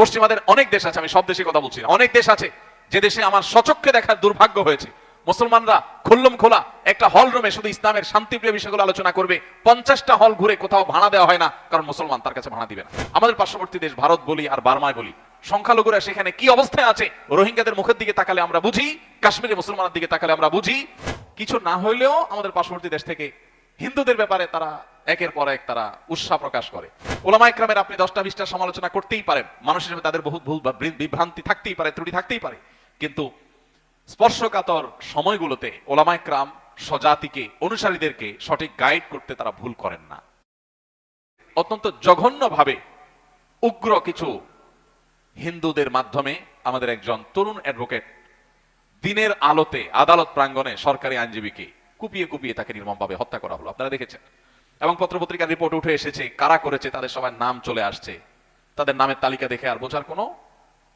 পশ্চিমাদের অনেক দেশ আছে, আমি সব দেশে কথা বলছি অনেক দেশ আছে যে দেশে আমার সচক্ষে দেখার দুর্ভাগ্য হয়েছে। মুসলমানরা খুল্লম খোলা, একটা হল রুমে শুধু ইসলামের শান্তিপ্রিয় বিষয়গুলো আলোচনা করবে, পঞ্চাশটা হল ঘুরে কোথাও ভাড়া দেওয়া হয় না, কারণ মুসলমান তার কাছে ভাড়া দিবে না। আমাদের পার্শ্ববর্তী দেশ ভারত বলি আর বার্মায় বলি। সংখ্যালঘুরা সেখানে কি অবস্থায় আছে, রোহিঙ্গাদের মুখের দিকে তাকালে আমরা বুঝি, কাশ্মীরে মুসলমানের দিকে তাকালে আমরা বুঝি। কিছু না হইলেও আমাদের পার্শ্ববর্তী দেশ থেকে হিন্দুদের ব্যাপারে তারা একের পর এক তারা উৎসাহ প্রকাশ করে। ওলামা ইকরামের আপনি দশটা বিশটা সমালোচনা করতেই পারেন। মানুষ হিসেবে তাদের বহুত ভুল বিভ্রান্তি থাকতেই পারে, ত্রুটি থাকতেই পারে। কিন্তু স্পর্শকাতর সময়গুলোতে ওলামা ইকরাম স্বজাতিকে, অনুসারীদেরকে সঠিক গাইড করতে তারা ভুল করেন না। অত্যন্ত জঘন্যভাবে উগ্র কিছু হিন্দুদের মাধ্যমে আমাদের একজন তরুণ অ্যাডভোকেট দিনের আলোতে আদালত প্রাঙ্গণে সরকারি আইনজীবীকে কুপিয়ে কুপিয়ে তাকে নির্মমভাবে হত্যা করা হলো। আপনারা দেখেছেন। এবং পত্রপত্রিকার রিপোর্ট উঠে এসেছে, কারা করেছে, তাদের সবার নাম চলে আসছে। তাদের নামের তালিকা দেখে আর বোঝার কোনো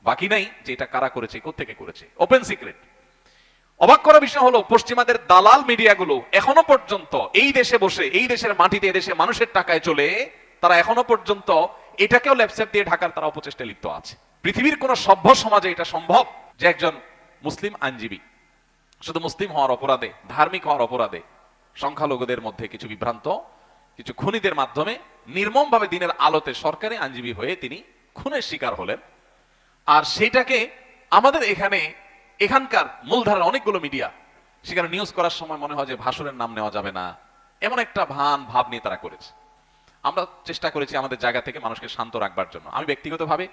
বাকি নাই যে এটা কারা করেছে কোথেকে করেছে। ওপেন সিক্রেট অবাক করা বিষয় হলো, পশ্চিমাদের দালাল মিডিয়াগুলো এখনও পর্যন্ত এই দেশে বসে, এই দেশের মাটিতে এদেশে মানুষের টাকায় চলে, তারা এখনও পর্যন্ত এটাকেও ল্যাপসেপ দিয়ে ঢাকার তারা অপচেষ্টায় লিপ্ত আছে। পৃথিবীর কোন সভ্য সমাজে এটা সম্ভব যে একজন মুসলিম আইনজীবী শুধু মুসলিম হওয়ার অপরাধে, ধার্মিক হওয়ার অপরাধে সংখ্যালঘুদের মধ্যে কিছু বিভ্রান্ত, কিছু খুনিদের মাধ্যমে নির্মমভাবে দিনের আলোতে সরকারি আইনজীবী হয়ে তিনি খুনের শিকার হলেন। আর সেটাকে আমাদের এখানে, এখানকার মূলধারার অনেকগুলো মিডিয়া, সেখানে নিউজ করার সময় মনে হয় যে ভাষণের নাম নেওয়া যাবে না। এমন একটা ভান, ভাব নিয়ে তারা করেছে। আমরা চেষ্টা করেছি আমাদের জায়গা থেকে মানুষকে শান্ত রাখবার জন্য। আমি ব্যক্তিগতভাবে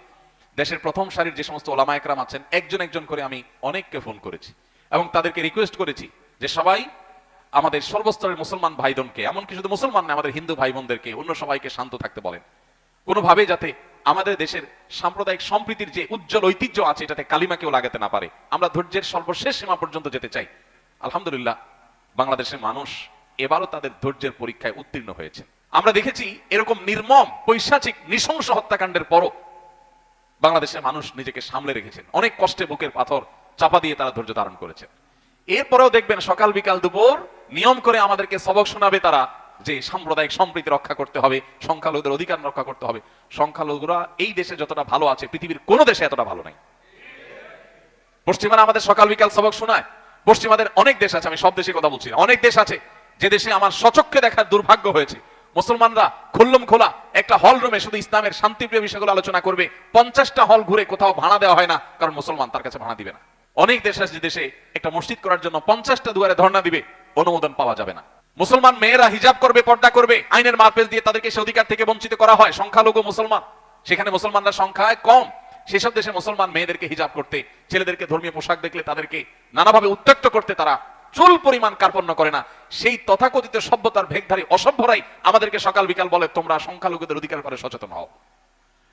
দেশের প্রথম সারির যে সমস্ত ওলামা একরাম আছেন, একজন একজন করে আমি অনেককে ফোন করেছি। এবং তাদেরকে রিকোয়েস্ট করেছি যে সবাই আমাদের সর্বস্তরের মুসলমান ভাইদনকে এমনকি শুধু মুসলমান না, আমাদের হিন্দু ভাই বোনদেরকে অন্য সবাইকে শান্ত থাকতে বলেন। কোনোভাবে যাতে আমাদের দেশের সাম্প্রদায়িক সম্প্রীতির যে উজ্জ্বল ঐতিহ্য আছে, এটাতে কালিমাকেও লাগাতে না পারে। আমরা ধৈর্যের সর্বশেষ সীমা পর্যন্ত যেতে চাই। আলহামদুলিল্লাহ, বাংলাদেশের মানুষ এবারও তাদের ধৈর্যের পরীক্ষায় উত্তীর্ণ হয়েছে। আমরা দেখেছি এরকম নির্মম, পৈশাচিক, নৃশংস হত্যাকাণ্ডের পরও বাংলাদেশের মানুষ নিজেকে সামলে রেখেছেন। অনেক কষ্টে বুকের পাথর চাপা দিয়ে তারা ধৈর্য ধারণ করেছেন এরপরেও দেখবেন সকাল বিকাল দুপুর নিয়ম করে আমাদেরকে সবক শোনাবে তারা যে সাম্প্রদায়িক সম্প্রীতি রক্ষা করতে হবে, সংখ্যালঘুদের অধিকার রক্ষা করতে হবে। সংখ্যালঘুরা এই দেশে যতটা ভালো আছে, পৃথিবীর কোনো দেশে এতটা ভালো নাই। পশ্চিমারা আমাদের সকাল বিকাল সবক শোনায়। পশ্চিমাদের অনেক দেশ আছে, আমি সব দেশে কথা বলছি, অনেক দেশ আছে যে দেশে আমার সচক্ষে দেখার দুর্ভাগ্য হয়েছে। মুসলমানরা খুল্লম খোলা, একটা হল রুমে শুধু ইসলামের শান্তিপ্রিয় বিষয়গুলো আলোচনা করবে, পঞ্চাশটা হল ঘুরে কোথাও ভাড়া দেওয়া হয় না, কারণ মুসলমান তার কাছে ভাড়া দিবে না। অনেক দেশ আছে দেশে একটা মসজিদ করার জন্য পঞ্চাশটা দুয়ারে ধর্ণা দিবে, অনুমোদন পাওয়া যাবে না। মুসলমান মেয়েরা হিজাব করবে, পর্দা করবে, আইনের মারপেজ দিয়ে তাদেরকে সে অধিকার থেকে বঞ্চিত করা হয়, সংখ্যালঘু মুসলমান। সেখানে মুসলমানরা সংখ্যায় কম। সেসব দেশে মুসলমান মেয়েদেরকে হিজাব করতে, ছেলেদেরকে ধর্মীয় পোশাক দেখলে তাদেরকে নানাভাবে উত্ত্যক্ত করতে তারা চুল পরিমাণ কার্পণ্য করে না। সেই তথাকথিত সভ্যতার ভেগধারী অসভ্যরাই আমাদেরকে সকাল বিকাল বলে, তোমরা সংখ্যালঘুদের অধিকার করে সচেতন হও।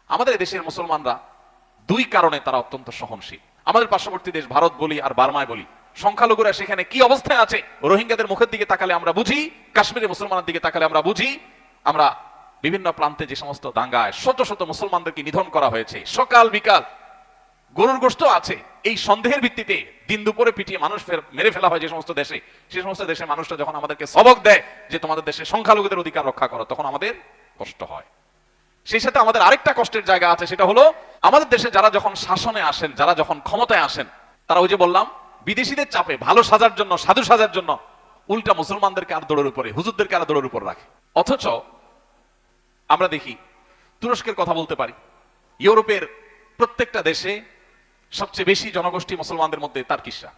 আমাদের দেশের মুসলমানরা দুই কারণে তারা অত্যন্ত সহনশীল। আমাদের পার্শ্ববর্তী দেশ ভারত বলি আর বার্মায় বলি। সংখ্যালঘুরা সেখানে কি অবস্থায় আছে? রোহিঙ্গাদের মুখের দিকে তাকালে আমরা বুঝি, কাশ্মীরি মুসলমানের দিকে তাকালে আমরা বুঝি। আমরা বিভিন্ন প্রান্তে যে সমস্ত দাঙ্গায় শত শত মুসলমানদেরকে নিধন করা হয়েছে। সকাল বিকাল গরুর গোষ্ঠ আছে। এই সন্দেহের ভিত্তিতে দিন দুপুরে পিটিয়ে মানুষ মেরে ফেলা হয় যে সমস্ত দেশে। সে সমস্ত দেশের মানুষরা যখন আমাদেরকে সবক দেয় যে তোমাদের দেশে সংখ্যালঘুদের অধিকার রক্ষা করো, তখন আমাদের কষ্ট হয়। সেই সাথে আমাদের আরেকটা কষ্টের জায়গা আছে, সেটা হলো আমাদের দেশে যারা যখন শাসনে আসেন, যারা যখন ক্ষমতায় আসেন, তারা ওই যে বললাম, বিদেশিদের চাপে ভালো সাজার জন্য, সাধু সাজার জন্য উল্টা মুসলমানদেরকে আর দৌড়ের উপরে, হুজুরদেরকে আর দৌড়ের উপর রাখে। অথচ আমরা দেখি, তুরস্কের কথা বলতে পারি, ইউরোপের প্রত্যেকটা দেশে সবচেয়ে বেশি জনগোষ্ঠী মুসলমানদের মধ্যে তার্কিসরা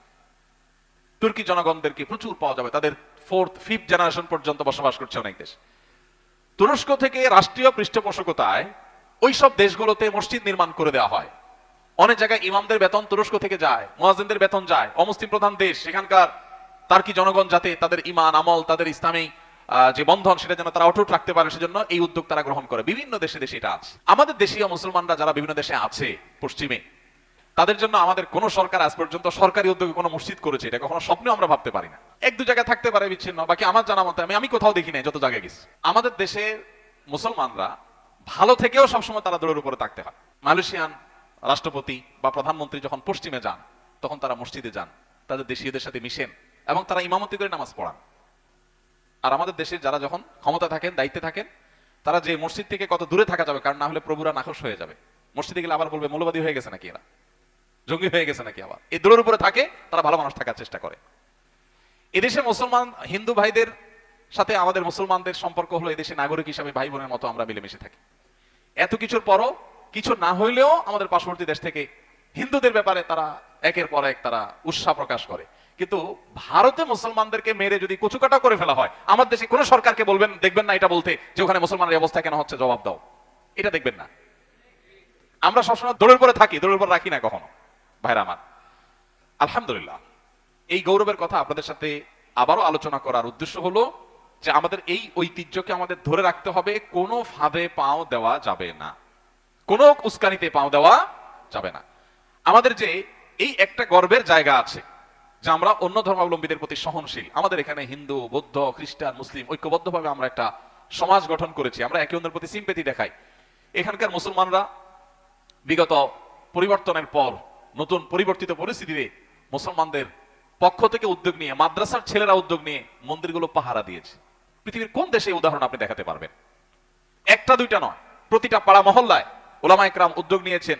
তুর্কি জনগণদেরকে প্রচুর পাওয়া যাবে, তাদের ফোর্থ ফিফথ জেনারেশন পর্যন্ত বসবাস করছে অনেক দেশ। তুরস্ক থেকে রাষ্ট্রীয় পৃষ্ঠপোষকতায় ওই সব দেশগুলোতে মসজিদ নির্মাণ করে দেওয়া হয়। অনেক জায়গায় ইমামদের বেতন তুরস্ক থেকে যায়, মুয়াজ্জিনদের বেতন যায়, অমুসলিম প্রধান দেশ, সেখানকার তার কি জনগণ যাতে তাদের ইমান আমল, তাদের ইসলামী যে বন্ধন, সেটা যেন তারা অটুট রাখতে পারে, সেজন্য এই উদ্যোগ তারা গ্রহণ করে। বিভিন্ন দেশে দেশে এটা আছে। আমাদের দেশীয় মুসলমানরা যারা বিভিন্ন দেশে আছে, পশ্চিমে তাদের জন্য আমাদের কোন সরকার আজ পর্যন্ত সরকারি উদ্যোগে কোনো মসজিদ করেছে, এটা কখনো স্বপ্নেও আমরা ভাবতে পারি না। এক দু জায়গায় থাকতে পারে বিচ্ছিন্ন, বাকি আমার জানা মতে আমি আমি কোথাও দেখি নাই যত জায়গায় গেছি। আমাদের দেশের মুসলমানরা ভালো থেকেও সবসময় তারা দৌড়ের উপরে থাকতে হয়। মালয়েশিয়ান রাষ্ট্রপতি বা প্রধানমন্ত্রী যখন পশ্চিমে যান, তখন তারা মসজিদে যান, তাদের দেশীয়দের সাথে মিশেন, এবং তারা ইমামতি করে নামাজ পড়ান। আর আমাদের দেশের যারা যখন ক্ষমতা থাকেন, দায়িত্বে থাকেন, তারা যে মসজিদ থেকে কত দূরে থাকা যাবে, কারণ না হলে প্রভুরা নাখোশ হয়ে যাবে। মসজিদে গেলে আবার বলবে, মৌলবাদী হয়ে গেছে নাকি এরা? জঙ্গি হয়ে গেছে নাকি আবার? এই দূরের উপরে থাকে, তারা ভালো মানুষ থাকার চেষ্টা করে। এদেশে মুসলমান, হিন্দু ভাইদের সাথে আমাদের মুসলমানদের সম্পর্ক হলো এদেশে নাগরিক হিসাবে ভাই বোনের মতো আমরা মিলেমিশে থাকি। এত কিছুর পরও কিছু না হইলেও আমাদের পার্শ্ববর্তী দেশ থেকে হিন্দুদের ব্যাপারে তারা একের পর এক তারা উৎসাহ প্রকাশ করে। কিন্তু ভারতে মুসলমানদেরকে মেরে যদি কচুকাটা করে ফেলা হয়, আমার দেশে কোন সরকারকে বলবেন, দেখবেন না এটা বলতে যে ওখানে মুসলমানের অবস্থা কেন হচ্ছে, জবাব দাও। এটা দেখবেন না। আমরা সবসময় দৌড়ের পরে থাকি, দৌড়ের পর রাখি না কখনো। ভাইরা আমার, আলহামদুলিল্লাহ, এই গৌরবের কথা আপনাদের সাথে আবারও আলোচনা করার উদ্দেশ্য হলো যে আমাদের এই ঐতিহ্যকে আমাদের ধরে রাখতে হবে, কোনো ফাঁদে পাও দেওয়া যাবে না, কোনো উস্কানিতে পাও দেওয়া যাবে না। আমাদের যে এই একটা গর্বের জায়গা আছে, যে আমরা অন্য ধর্মাবলম্বীদের প্রতি সহনশীল, আমাদের এখানে হিন্দু, বৌদ্ধ, খ্রিস্টান, মুসলিম, ঐক্যবদ্ধভাবে আমরা একটা সমাজ গঠন করেছি, আমরা একে অন্যের প্রতি সিম্পেতি দেখাই। এখানকার মুসলমানরা বিগত পরিবর্তনের পর নতুন পরিবর্তিত পরিস্থিতিতে মুসলমানদের পক্ষ থেকে উদ্যোগ নিয়ে, মাদ্রাসার ছেলেরা উদ্যোগ নিয়ে মন্দিরগুলো পাহারা দিয়েছে। পৃথিবীর কোন দেশে উদাহরণ আপনি দেখাতে পারবেন? একটা দুইটা নয়, প্রতিটা পাড়া মহল্লায় ওলামা একরাম উদ্যোগ নিয়েছেন,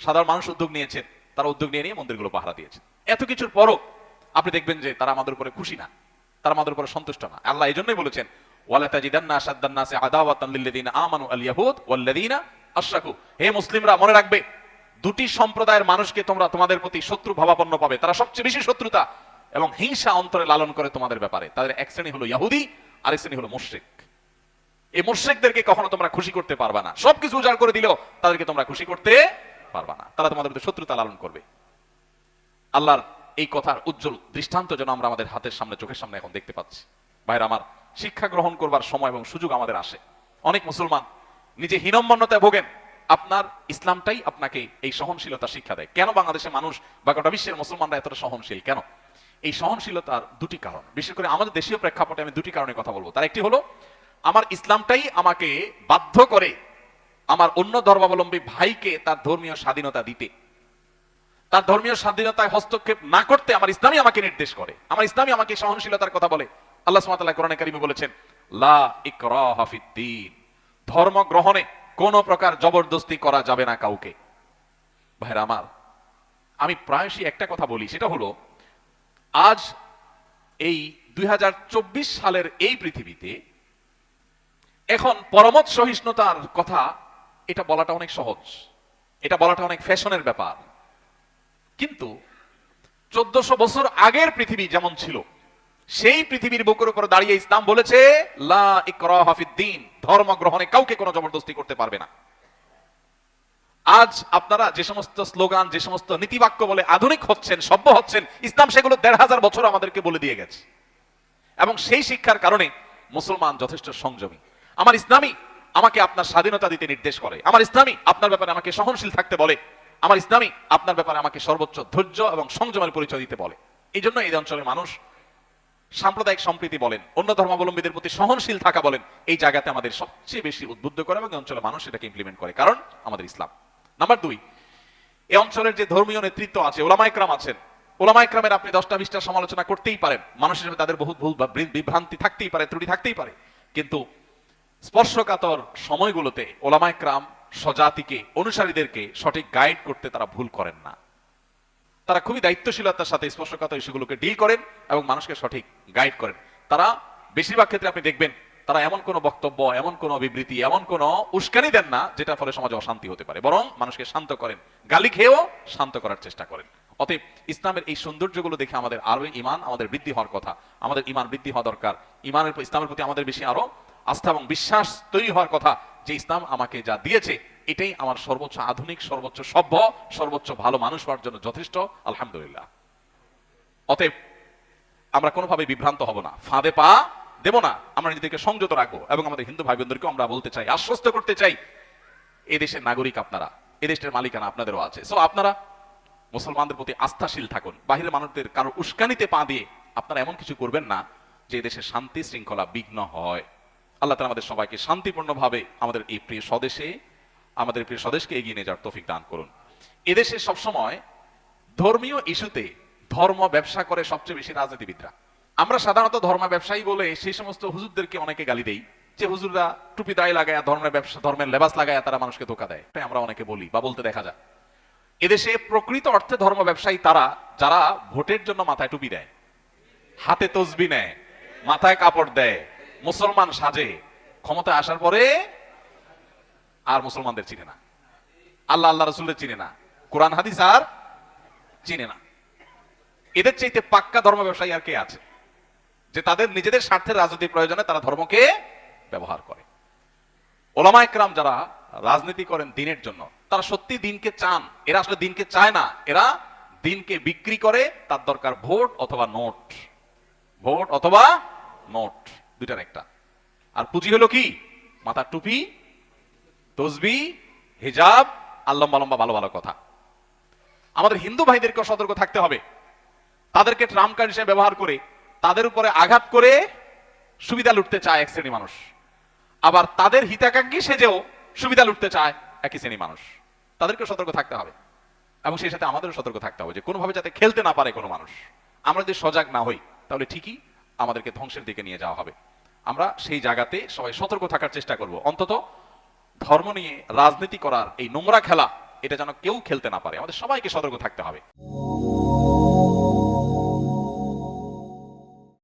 সাধারণ মানুষ উদ্যোগ নিয়েছেন, তারা উদ্যোগ নিয়ে নিয়ে মন্দিরগুলো পাহারা দিয়েছেন। এত কিছুর পরও আপনি দেখবেন যে তারা আমাদের উপরে খুশি না, তারা আমাদের উপরে সন্তুষ্ট না। আল্লাহ এই জন্যই বলেছেন হে মুসলিমরা, মনে রাখবে দুটি সম্প্রদায়ের মানুষকে তোমরা তোমাদের প্রতি শত্রু ভাবাপন্ন পাবে। তারা সবচেয়ে বেশি শত্রুতা এবং হিংসা অন্তরে লালন করে তোমাদের ব্যাপারে। তাদের এক শ্রেণি হলো ইয়াহুদি এক শ্রেণি হলো মুশরিক এই মুশরিকদেরকে কখনো তোমরা খুশি করতে পারবা না। সবকিছু উজাড় করে দিলেও তাদেরকে তোমরা খুশি করতে পারবা না। তারা তোমাদের প্রতি শত্রুতা লালন করবে। আল্লাহর এই কথার উজ্জ্বল দৃষ্টান্ত যেন আমরা আমাদের হাতের সামনে, চোখের সামনে এখন দেখতে পাচ্ছি। বাইরে আমার শিক্ষা গ্রহণ করবার সময় এবং সুযোগ আমাদের আসে। অনেক মুসলমান নিজে হীনম্মন্যতায় ভোগেন। আপনার ইসলামটাই আপনাকে এই সহনশীলতা শিক্ষা দেয়। কেন বাংলাদেশের মানুষ বা গোটা বিশ্বের মুসলমানরা এতটা সহনশীল? কেন? এই সহনশীলতার দুটি কারণ। বিশেষ করে আমাদের দেশীয় প্রেক্ষাপটে আমি দুটি কারণে কথা বলব। তার একটি হলো, আমার ইসলামটাই আমাকে বাধ্য করে আমার অন্য ধর্মাবলম্বী ভাইকে তার ধর্মীয় স্বাধীনতা দিতে। তার ধর্মীয় স্বাধীনতায় হস্তক্ষেপ না করতে আমার ইসলামই আমাকে নির্দেশ করে। আমার ইসলামই আমাকে সহনশীলতার কথা বলে। আল্লাহ সুবহানাহু কোরআনে কারিমে বলেছেন, লা ইকরাহা ফিদ্দিন ধর্ম গ্রহণে কোনো প্রকার জবরদস্তি করা যাবে না কাউকে। ভাইরা আমার, আমি প্রায়শই একটা কথা বলি, সেটা হলো, আজ এই দুই হাজার চব্বিশ সালের এই পৃথিবীতে এখন পরমত সহিষ্ণুতার কথা, এটা বলাটা অনেক সহজ, এটা বলাটা অনেক ফ্যাশনের ব্যাপার। কিন্তু চোদ্দশো বছর আগের পৃথিবী যেমন ছিল সেই পৃথিবীর বুকের উপর দাঁড়িয়ে ইসলাম বলেছে, লা ইকরাহা ফিদ্দিন ধর্ম গ্রহণে কাউকে কোনো জবরদস্তি করতে পারবে না। আজ আপনারা যে সমস্ত স্লোগান, যে সমস্ত নীতিবাক্য বলে আধুনিক হচ্ছেন, সভ্য হচ্ছেন, ইসলাম সেগুলো দেড় হাজার বছর আমাদেরকে বলে দিয়ে গেছে। এবং সেই শিক্ষার কারণে মুসলমান যথেষ্ট সংযমী। আমার ইসলামী আমাকে আপনার স্বাধীনতা দিতে নির্দেশ করে। আমার ইসলামী আপনার ব্যাপারে আমাকে সহনশীল থাকতে বলে। আমার ইসলামী আপনার ব্যাপারে আমাকে সর্বোচ্চ ধৈর্য এবং সংযমের পরিচয় দিতে বলে। এই জন্য এই অঞ্চলের মানুষ সাম্প্রদায়িক সম্প্রীতি বলেন, অন্য ধর্মাবলম্বীদের প্রতি সহনশীল থাকা বলেন, এই জায়গাতে আমাদের সবচেয়ে বেশি উদ্বুদ্ধ করে এবং অঞ্চলের মানুষ এটাকে ইমপ্লিমেন্ট করে। কারণ আমাদের ইসলাম। নাম্বার দুই, এই অঞ্চলের যে ধর্মীয় নেতৃত্ব আছে ওলামাইকরাম আছেন। ওলামাইকরামের আপনি দশটা বিশটা সমালোচনা করতেই পারেন। মানুষের হিসেবে তাদের বহুত ভুল বা বিভ্রান্তি থাকতেই পারে, ত্রুটি থাকতেই পারে। কিন্তু স্পর্শকাতর সময়গুলোতে ওলামাইকরাম স্বজাতিকে, অনুসারীদেরকে সঠিক গাইড করতে তারা ভুল করেন না। তারা খুবই দায়িত্বশীলতার সাথে স্পর্শকাতর ইস্যুগুলোকে ডিল করেন এবং মানুষকে সঠিক গাইড করেন। তারা বেশিরভাগ ক্ষেত্রে আপনি দেখবেন, তারা এমন কোন বক্তব্য, এমন কোন বিবৃতি, এমন কোন উস্কানি দেন না যেটা ফলে সমাজে অশান্তি হতে পারে। বরং মানুষকে শান্ত করেন, গালি খেয়েও শান্ত করার চেষ্টা করেন। অতএব ইসলামের এই সৌন্দর্যগুলো দেখে আমাদের আরও ইমান আমাদের বৃদ্ধি হওয়ার কথা। আমাদের ইমান বৃদ্ধি হওয়া দরকার। ইমানের ইসলামের প্রতি আমাদের বেশি আরও আস্থা এবং বিশ্বাস তৈরি হওয়ার কথা যে ইসলাম আমাকে যা দিয়েছে এটাই আমার সর্বোচ্চ আধুনিক, সর্বোচ্চ সভ্য, সর্বোচ্চ ভালো মানুষ হওয়ার জন্য যথেষ্ট, আলহামদুলিল্লাহ। অতএব, আমরা কোনোভাবে বিভ্রান্ত হব না। ফাঁদে পা দেব না। আমরা নিজেদেরকে সংযত রাখব এবং আমাদের হিন্দু ভাই বোনদেরকেও আমরা বলতে চাই, আশ্বস্ত করতে চাই এই দেশের নাগরিক আপনারা এই দেশের মালিকানা আপনাদেরও আছে। সো আপনারা মুসলমানদের প্রতি আস্থাশীল থাকুন। বাহিরের মানুষদের কারও উস্কানিতে পা দিয়ে আপনারা এমন কিছু করবেন না যে দেশের শান্তি শৃঙ্খলা বিঘ্ন হয়। আল্লাহ তালা আমাদের সবাইকে শান্তিপূর্ণভাবে আমাদের এই প্রিয় স্বদেশে আমাদের প্রিয় স্বদেশকে এগিয়ে নিয়ে যাওয়ার তৌফিক দান করুন। এদেশে সবসময় ধর্মীয় ইস্যুতে ধর্ম ব্যবসা করে সবচেয়ে বেশি রাজনীতিবিদরা। আমরা সাধারণত ধর্ম ব্যবসায়ী বলে সেই সমস্ত হুজুরদেরকে অনেকে গালি দেই, যে হুজুররা টুপি দায় লাগায় ধর্মের ব্যবসা, ধর্মের লেবাস লাগায় তারা মানুষকে ধোকা দেয়। এটাই আমরা অনেকে বলি বা বলতে দেখা যায়। এদেশে প্রকৃত অর্থে ধর্ম ব্যবসায়ী তারা, যারা ভোটের জন্য মাথায় টুপি দেয়, হাতে তসবি নেয়, মাথায় কাপড় দেয়, মুসলমান সাজে, ক্ষমতায় আসার পরে আর মুসলমানদের চিনে না। আল্লাহ আল্লাহ রসুলের চিনে না। কোরআন, হাদিস আর চিনে না। এদের চাইতে পাক্কা ধর্ম ব্যবসায়ী আর কে আছে? যে তাদের নিজেদের স্বার্থের রাজনৈতিক প্রয়োজনে তারা ধর্মকে ব্যবহার করে। ওলামা একরাম যারা রাজনীতি করেন দিনের জন্য, তারা সত্যি দিনকে চান। এরা আসলে দিনকে চায় না। এরা দিনকে বিক্রি করে তার দরকার ভোট অথবা নোট। ভোট অথবা নোট। দুইটার একটা। আর পুঁজি হলো কি? মাথার টুপি তসবি, হিজাব আর লম্বা লম্বা ভালো ভালো কথা। আমাদের হিন্দু ভাইদেরকে সতর্ক থাকতে হবে। তাদেরকে ট্রাম্প কার্ড হিসেবে ব্যবহার করে তাদের উপরে আঘাত করে সুবিধা লুটতে চায় এক শ্রেণি মানুষ। আবার তাদের হিতাকাঙ্ক্ষী সেজেও সুবিধা লুটতে চায় একই শ্রেণি মানুষ। তাদেরকে সতর্ক থাকতে হবে। এবং সেই সাথে আমাদেরও সতর্ক থাকতে হবে যে, কোনোভাবে যাতে খেলতে না পারে কোনো মানুষ। আমরা যদি সজাগ না হই, তাহলে ঠিকই আমাদেরকে ধ্বংসের দিকে নিয়ে যাওয়া হবে। আমরা সেই জায়গাতে সবাই সতর্ক থাকার চেষ্টা করব। অন্তত ধর্ম নিয়ে রাজনীতি করার এই নোংরা খেলা, এটা যেন কেউ খেলতে না পারে। আমাদের সবাইকে সতর্ক থাকতে হবে।